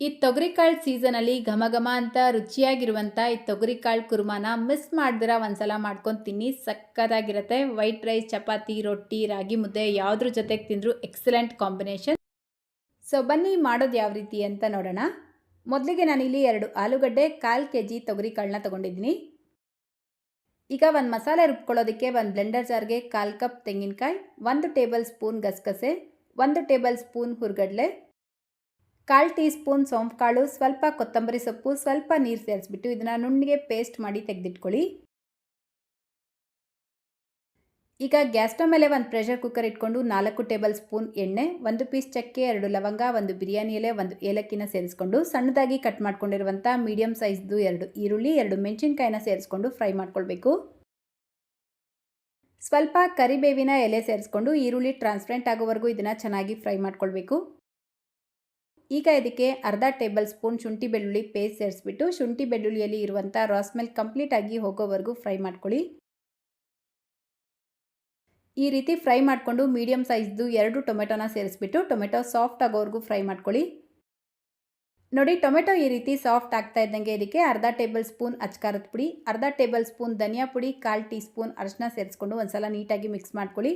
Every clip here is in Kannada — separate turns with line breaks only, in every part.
ಈ ತೊಗರಿಕಾಳು ಸೀಸನಲ್ಲಿ ಘಮ ಘಮ ಅಂತ ರುಚಿಯಾಗಿರುವಂಥ ಈ ತೊಗರಿಕಾಳು ಕುರ್ಮಾನ ಮಿಸ್ ಮಾಡ್ದಿರ ಒಂದ್ಸಲ ಮಾಡ್ಕೊಂಡು ತಿನ್ನಿ. ಸಕ್ಕತ್ತಾಗಿರುತ್ತೆ. ವೈಟ್ ರೈಸ್ ಚಪಾತಿ, ರೊಟ್ಟಿ, ರಾಗಿ ಮುದ್ದೆ ಯಾವುದ್ರ ಜೊತೆಗೆ ತಿಂದರೂ ಎಕ್ಸಲೆಂಟ್ ಕಾಂಬಿನೇಷನ್ ಸೊ ಬನ್ನಿ ಮಾಡೋದು ಯಾವ ರೀತಿ ಅಂತ ನೋಡೋಣ. ಮೊದಲಿಗೆ ನಾನಿಲ್ಲಿ ಎರಡು ಆಲೂಗಡ್ಡೆ, ಕಾಲು ಕೆ ಜಿ ತೊಗರಿಕಾಳನ್ನ ತೊಗೊಂಡಿದ್ದೀನಿ. ಈಗ ಒಂದು ಮಸಾಲೆ ರುಬ್ಕೊಳ್ಳೋದಕ್ಕೆ ಒಂದು ಬ್ಲೆಂಡರ್ ಜಾರ್ಗೆ ಕಾಲು ಕಪ್ ತೆಂಗಿನಕಾಯಿ, ಒಂದು ಟೇಬಲ್ ಸ್ಪೂನ್ ಗಸಗಸೆ, ಒಂದು ಟೇಬಲ್ ಸ್ಪೂನ್ ಹುರ್ಗಡ್ಲೆ ಕಾಲು ಟೀ ಸ್ಪೂನ್ ಸೋಂಪು ಕಾಳು ಸ್ವಲ್ಪ ಕೊತ್ತಂಬರಿ ಸೊಪ್ಪು, ಸ್ವಲ್ಪ ನೀರು ಸೇರಿಸ್ಬಿಟ್ಟು ಇದನ್ನು ನುಣ್ಣಿಗೆ ಪೇಸ್ಟ್ ಮಾಡಿ ತೆಗೆದಿಟ್ಕೊಳ್ಳಿ. ಈಗ ಗ್ಯಾಸ್ ಸ್ಟವ್ ಮೇಲೆ ಒಂದು ಪ್ರೆಷರ್ ಕುಕ್ಕರ್ ಇಟ್ಕೊಂಡು ನಾಲ್ಕು ಟೇಬಲ್ ಸ್ಪೂನ್ ಎಣ್ಣೆ, ಒಂದು ಪೀಸ್ ಚಕ್ಕೆ, ಎರಡು ಲವಂಗ, ಒಂದು ಬಿರಿಯಾನಿ ಎಲೆ, ಒಂದು ಏಲಕ್ಕಿನ ಸೇರಿಸ್ಕೊಂಡು ಸಣ್ಣದಾಗಿ ಕಟ್ ಮಾಡ್ಕೊಂಡಿರುವಂಥ ಮೀಡಿಯಮ್ ಸೈಜ್ದು ಎರಡು ಈರುಳ್ಳಿ, ಎರಡು ಮೆಣಸಿನ್ಕಾಯಿನ ಸೇರಿಸ್ಕೊಂಡು ಫ್ರೈ ಮಾಡ್ಕೊಳ್ಬೇಕು. ಸ್ವಲ್ಪ ಕರಿಬೇವಿನ ಎಲೆ ಸೇರಿಸ್ಕೊಂಡು ಈರುಳ್ಳಿ ಟ್ರಾನ್ಸ್ಪರೆಂಟ್ ಆಗೋವರೆಗೂ ಇದನ್ನು ಚೆನ್ನಾಗಿ ಫ್ರೈ ಮಾಡ್ಕೊಳ್ಬೇಕು. ಈಗ ಇದಕ್ಕೆ ಅರ್ಧ ಟೇಬಲ್ ಸ್ಪೂನ್ ಶುಂಠಿ ಬೆಳ್ಳುಳ್ಳಿ ಪೇಸ್ಟ್ ಸೇರಿಸ್ಬಿಟ್ಟು ಶುಂಠಿ ಬೆಳ್ಳುಳ್ಳಿಯಲ್ಲಿ ಇರುವಂಥ ರಾಸ್ಮೆಲ್ ಕಂಪ್ಲೀಟ್ ಆಗಿ ಹೋಗೋವರೆಗೂ ಫ್ರೈ ಮಾಡ್ಕೊಳ್ಳಿ. ಈ ರೀತಿ ಫ್ರೈ ಮಾಡಿಕೊಂಡು ಮೀಡಿಯಮ್ ಸೈಜ್ದು ಎರಡು ಟೊಮೆಟೊನ ಸೇರಿಸ್ಬಿಟ್ಟು ಟೊಮೆಟೊ ಸಾಫ್ಟ್ ಆಗೋವರೆಗೂ ಫ್ರೈ ಮಾಡ್ಕೊಳ್ಳಿ. ನೋಡಿ ಟೊಮೆಟೊ ಈ ರೀತಿ ಸಾಫ್ಟ್ ಆಗ್ತಾ ಇದ್ದಂಗೆ ಇದಕ್ಕೆ ಅರ್ಧ ಟೇಬಲ್ ಸ್ಪೂನ್ ಅಚ್ಕಾರದ ಪುಡಿ, ಅರ್ಧ ಟೇಬಲ್ ಸ್ಪೂನ್ ಧನಿಯಾ ಪುಡಿ, ಕಾಲು ಟೀ ಸ್ಪೂನ್ ಅರಶಿನ ಸೇರಿಸ್ಕೊಂಡು ಒಂದ್ಸಲ ನೀಟಾಗಿ ಮಿಕ್ಸ್ ಮಾಡ್ಕೊಳ್ಳಿ.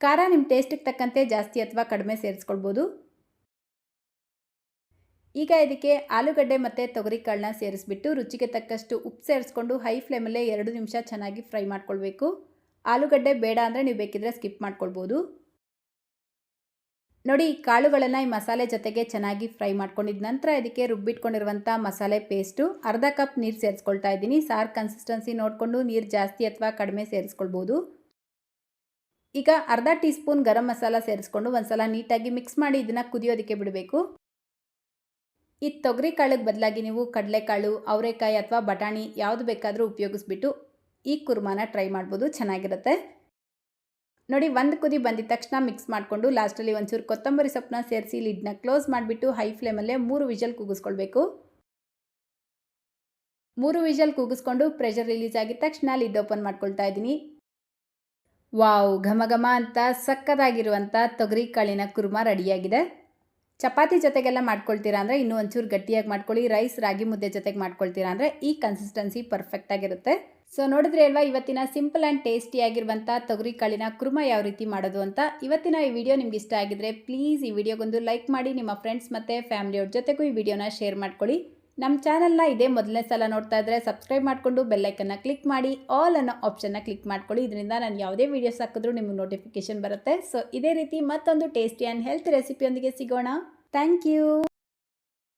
ಖಾರ ನಿಮ್ಮ ಟೇಸ್ಟಿಗೆ ತಕ್ಕಂತೆ ಜಾಸ್ತಿ ಅಥವಾ ಕಡಿಮೆ ಸೇರಿಸ್ಕೊಳ್ಬೋದು. ಈಗ ಇದಕ್ಕೆ ಆಲೂಗಡ್ಡೆ ಮತ್ತು ತೊಗರಿಕಾಳನ್ನ ಸೇರಿಸ್ಬಿಟ್ಟು ರುಚಿಗೆ ತಕ್ಕಷ್ಟು ಉಪ್ಪು ಸೇರಿಸ್ಕೊಂಡು ಹೈ ಫ್ಲೇಮಲ್ಲೇ ಎರಡು ನಿಮಿಷ ಚೆನ್ನಾಗಿ ಫ್ರೈ ಮಾಡ್ಕೊಳ್ಬೇಕು. ಆಲೂಗಡ್ಡೆ ಬೇಡ ಅಂದರೆ ನೀವು ಬೇಕಿದ್ರೆ ಸ್ಕಿಪ್ ಮಾಡ್ಕೊಳ್ಬೋದು. ನೋಡಿ ಕಾಳುಗಳನ್ನು ಈ ಮಸಾಲೆ ಜೊತೆಗೆ ಚೆನ್ನಾಗಿ ಫ್ರೈ ಮಾಡ್ಕೊಂಡಿದ ನಂತರ ಇದಕ್ಕೆ ರುಬ್ಬಿಟ್ಕೊಂಡಿರುವಂಥ ಮಸಾಲೆ ಪೇಸ್ಟು ಅರ್ಧ ಕಪ್ ನೀರು ಸೇರಿಸ್ಕೊಳ್ತಾ ಇದ್ದೀನಿ. ಸಾರ್ ಕನ್ಸಿಸ್ಟೆನ್ಸಿ ನೋಡಿಕೊಂಡು ನೀರು ಜಾಸ್ತಿ ಅಥವಾ ಕಡಿಮೆ ಸೇರಿಸ್ಕೊಳ್ಬೋದು. ಈಗ ಅರ್ಧ ಟೀ ಸ್ಪೂನ್ ಗರಂ ಮಸಾಲ ಸೇರಿಸ್ಕೊಂಡು ಒಂದ್ಸಲ ನೀಟಾಗಿ ಮಿಕ್ಸ್ ಮಾಡಿ ಇದನ್ನು ಕುದಿಯೋದಕ್ಕೆ ಬಿಡಬೇಕು. ಈ ತೊಗರಿ ಕಾಳಿಗೆ ಬದಲಾಗಿ ನೀವು ಕಡಲೆಕಾಳು, ಅವರೆಕಾಯಿ ಅಥವಾ ಬಟಾಣಿ ಯಾವುದು ಬೇಕಾದರೂ ಉಪಯೋಗಿಸ್ಬಿಟ್ಟು ಈ ಕುರ್ಮಾನ ಟ್ರೈ ಮಾಡ್ಬೋದು, ಚೆನ್ನಾಗಿರುತ್ತೆ. ನೋಡಿ, ಒಂದು ಕುದಿ ಬಂದಿದ ತಕ್ಷಣ ಮಿಕ್ಸ್ ಮಾಡಿಕೊಂಡು ಲಾಸ್ಟಲ್ಲಿ ಒಂಚೂರು ಕೊತ್ತಂಬರಿ ಸೊಪ್ಪನ್ನ ಸೇರಿಸಿ ಲಿಡ್ನ ಕ್ಲೋಸ್ ಮಾಡಿಬಿಟ್ಟು ಹೈ ಫ್ಲೇಮಲ್ಲೇ ಮೂರು ವಿಜಲ್ ಕೂಗಿಸ್ಕೊಳ್ಬೇಕು. ಮೂರು ವಿಜಲ್ ಕೂಗಿಸ್ಕೊಂಡು ಪ್ರೆಷರ್ ರಿಲೀಸ್ ಆಗಿದ ತಕ್ಷಣ ಲಿಡ್ ಓಪನ್ ಮಾಡ್ಕೊಳ್ತಾ ಇದ್ದೀನಿ. ವಾವ್, ಘಮ ಘಮ ಅಂತ ಸಕ್ಕದಾಗಿರುವಂಥ ತೊಗರಿ ಕಾಳಿನ ಕುರ್ಮ ರೆಡಿಯಾಗಿದೆ. ಚಪಾತಿ ಜೊತೆಗೆಲ್ಲ ಮಾಡ್ಕೊಳ್ತೀರಾ ಅಂದರೆ ಇನ್ನೂ ಒಂಚೂರು ಗಟ್ಟಿಯಾಗಿ ಮಾಡ್ಕೊಳ್ಳಿ. ರೈಸ್ ರಾಗಿ ಮುದ್ದೆ ಜೊತೆಗೆ ಮಾಡ್ಕೊಳ್ತೀರಾ ಅಂದರೆ ಈ ಕನ್ಸಿಸ್ಟೆನ್ಸಿ ಪರ್ಫೆಕ್ಟ್ ಆಗಿರುತ್ತೆ. ಸೊ ನೋಡಿದ್ರೆ ಅಲ್ವಾ, ಇವತ್ತಿನ ಸಿಂಪಲ್ ಆ್ಯಂಡ್ ಟೇಸ್ಟಿಯಾಗಿರುವಂಥ ತೊಗರಿ ಕಾಳಿನ ಕುರ್ಮ ಯಾವ ರೀತಿ ಮಾಡೋದು ಅಂತ. ಇವತ್ತಿನ ಈ ವಿಡಿಯೋ ನಿಮ್ಗೆ ಇಷ್ಟ ಆಗಿದ್ರೆ ಪ್ಲೀಸ್ ಈ ವಿಡಿಯೋಗೊಂದು ಲೈಕ್ ಮಾಡಿ, ನಿಮ್ಮ ಫ್ರೆಂಡ್ಸ್ ಮತ್ತು ಫ್ಯಾಮಿಲಿಯವ್ರ ಜೊತೆಗೂ ಈ ವಿಡಿಯೋನ ಶೇರ್ ಮಾಡ್ಕೊಳ್ಳಿ. ನಮ್ಮ ಚಾನಲ್ನ ಇದೇ ಮೊದಲನೇ ಸಲ ನೋಡ್ತಾ ಇದ್ದರೆ ಸಬ್ಸ್ಕ್ರೈಬ್ ಮಾಡಿಕೊಂಡು ಬೆಲ್ಲೈಕನ್ನ ಕ್ಲಿಕ್ ಮಾಡಿ ಆಲ್ ಅನ್ನೋ ಆಪ್ಷನ್ನ ಕ್ಲಿಕ್ ಮಾಡ್ಕೊಳ್ಳಿ. ಇದರಿಂದ ನಾನು ಯಾವುದೇ ವೀಡಿಯೋಸ್ ಹಾಕಿದ್ರೂ ನಿಮಗೆ ನೋಟಿಫಿಕೇಶನ್ ಬರುತ್ತೆ. ಸೊ ಇದೇ ರೀತಿ ಮತ್ತೊಂದು ಟೇಸ್ಟಿ ಆ್ಯಂಡ್ ಹೆಲ್ತ್ ರೆಸಿಪಿಯೊಂದಿಗೆ ಸಿಗೋಣ. Thank you